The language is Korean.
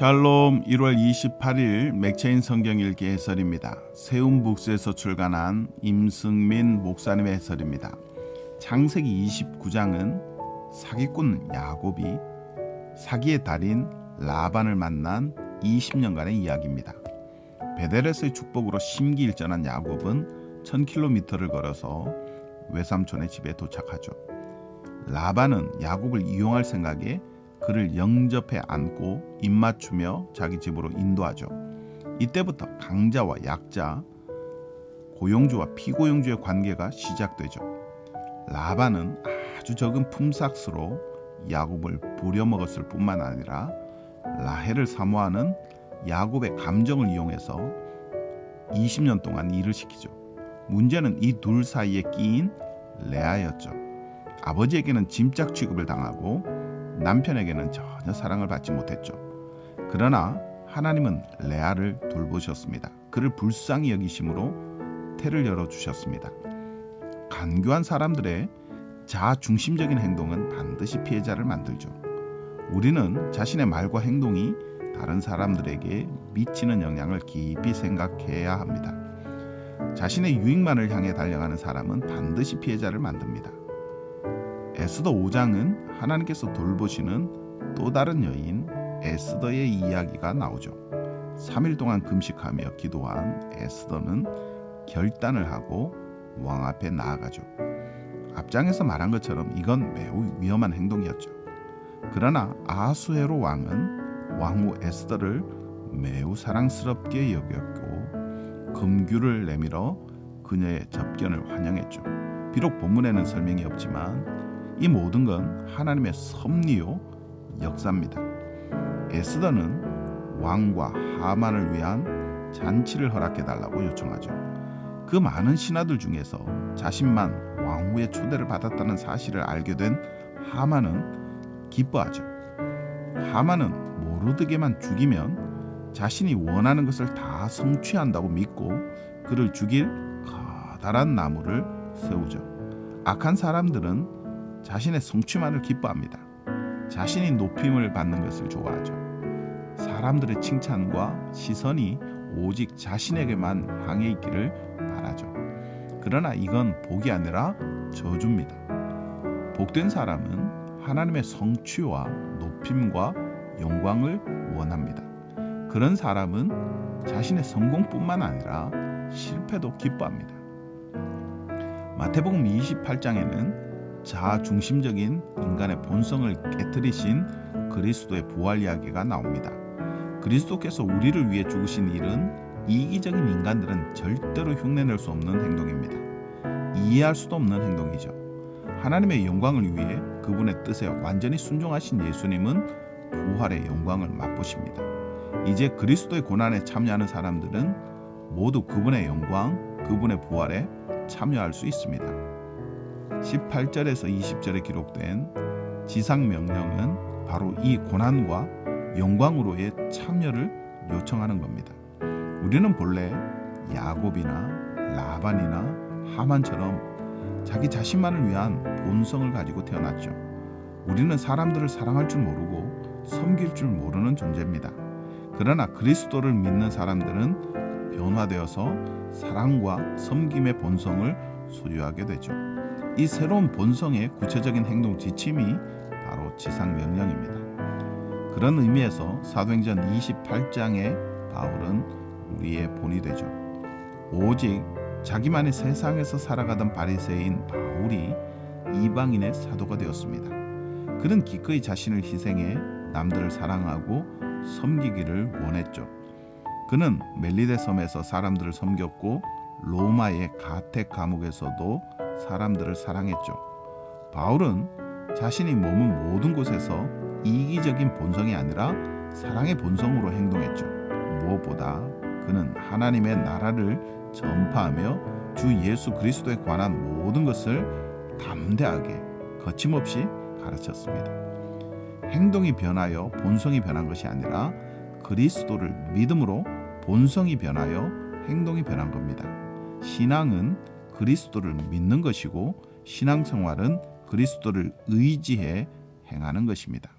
샬롬 1월 28일 맥체인 성경일기 해설입니다. 세움북스에서 출간한 임승민 목사님의 해설입니다. 창세기 29장은 사기꾼 야곱이 사기의 달인 라반을 만난 20년간의 이야기입니다. 베델에서의 축복으로 심기일전한 야곱은 1000km를 걸어서 외삼촌의 집에 도착하죠. 라반은 야곱을 이용할 생각에 그를 영접해 안고 입맞추며 자기 집으로 인도하죠. 이때부터 강자와 약자, 고용주와 피고용주의 관계가 시작되죠. 라반은 아주 적은 품삯으로 야곱을 부려먹었을 뿐만 아니라 라헬을 사모하는 야곱의 감정을 이용해서 20년 동안 일을 시키죠. 문제는 이 둘 사이에 끼인 레아였죠. 아버지에게는 짐짝 취급을 당하고 남편에게는 전혀 사랑을 받지 못했죠. 그러나 하나님은 레아를 돌보셨습니다. 그를 불쌍히 여기심으로 태를 열어 주셨습니다. 간교한 사람들의 자중심적인 행동은 반드시 피해자를 만들죠. 우리는 자신의 말과 행동이 다른 사람들에게 미치는 영향을 깊이 생각해야 합니다. 자신의 유익만을 향해 달려가는 사람은 반드시 피해자를 만듭니다. 에스더 5장은 하나님께서 돌보시는 또 다른 여인 에스더의 이야기가 나오죠. 3일 동안 금식하며 기도한 에스더는 결단을 하고 왕 앞에 나아가죠. 앞장에서 말한 것처럼 이건 매우 위험한 행동이었죠. 그러나 아수에로 왕은 왕후 에스더를 매우 사랑스럽게 여겼고 금규를 내밀어 그녀의 접견을 환영했죠. 비록 본문에는 설명이 없지만 이 모든 건 하나님의 섭리요 역사입니다. 에스더는 왕과 하만을 위한 잔치를 허락해 달라고 요청하죠. 그 많은 신하들 중에서 자신만 왕후의 초대를 받았다는 사실을 알게 된 하만은 기뻐하죠. 하만은 모르드게만 죽이면 자신이 원하는 것을 다 성취한다고 믿고 그를 죽일 커다란 나무를 세우죠. 악한 사람들은 자신의 성취만을 기뻐합니다. 자신이 높임을 받는 것을 좋아하죠. 사람들의 칭찬과 시선이 오직 자신에게만 향해 있기를 바라죠. 그러나 이건 복이 아니라 저주입니다. 복된 사람은 하나님의 성취와 높임과 영광을 원합니다. 그런 사람은 자신의 성공뿐만 아니라 실패도 기뻐합니다. 마태복음 28장에는 자중심적인 인간의 본성을 깨뜨리신 그리스도의 부활 이야기가 나옵니다. 그리스도께서 우리를 위해 죽으신 일은 이기적인 인간들은 절대로 흉내낼 수 없는 행동입니다. 이해할 수도 없는 행동이죠. 하나님의 영광을 위해 그분의 뜻에 완전히 순종하신 예수님은 부활의 영광을 맛보십니다. 이제 그리스도의 고난에 참여하는 사람들은 모두 그분의 영광, 그분의 부활에 참여할 수 있습니다. 18절에서 20절에 기록된 지상 명령은 바로 이 고난과 영광으로의 참여를 요청하는 겁니다. 우리는 본래 야곱이나 라반이나 하만처럼 자기 자신만을 위한 본성을 가지고 태어났죠. 우리는 사람들을 사랑할 줄 모르고 섬길 줄 모르는 존재입니다. 그러나 그리스도를 믿는 사람들은 변화되어서 사랑과 섬김의 본성을 소유하게 되죠. 이 새로운 본성의 구체적인 행동 지침이 바로 지상 명령입니다. 그런 의미에서 사도행전 28장의 바울은 우리의 본이 되죠. 오직 자기만의 세상에서 살아가던 바리새인 바울이 이방인의 사도가 되었습니다. 그는 기꺼이 자신을 희생해 남들을 사랑하고 섬기기를 원했죠. 그는 멜리데 섬에서 사람들을 섬겼고 로마의 가택 감옥에서도 사람들을 사랑했죠. 바울은 자신이 머문 모든 곳에서 이기적인 본성이 아니라 사랑의 본성으로 행동했죠. 무엇보다 그는 하나님의 나라를 전파하며 주 예수 그리스도에 관한 모든 것을 담대하게 거침없이 가르쳤습니다. 행동이 변하여 본성이 변한 것이 아니라 그리스도를 믿음으로 본성이 변하여 행동이 변한 겁니다. 신앙은 그리스도를 믿는 것이고 신앙생활은 그리스도를 의지해 행하는 것입니다.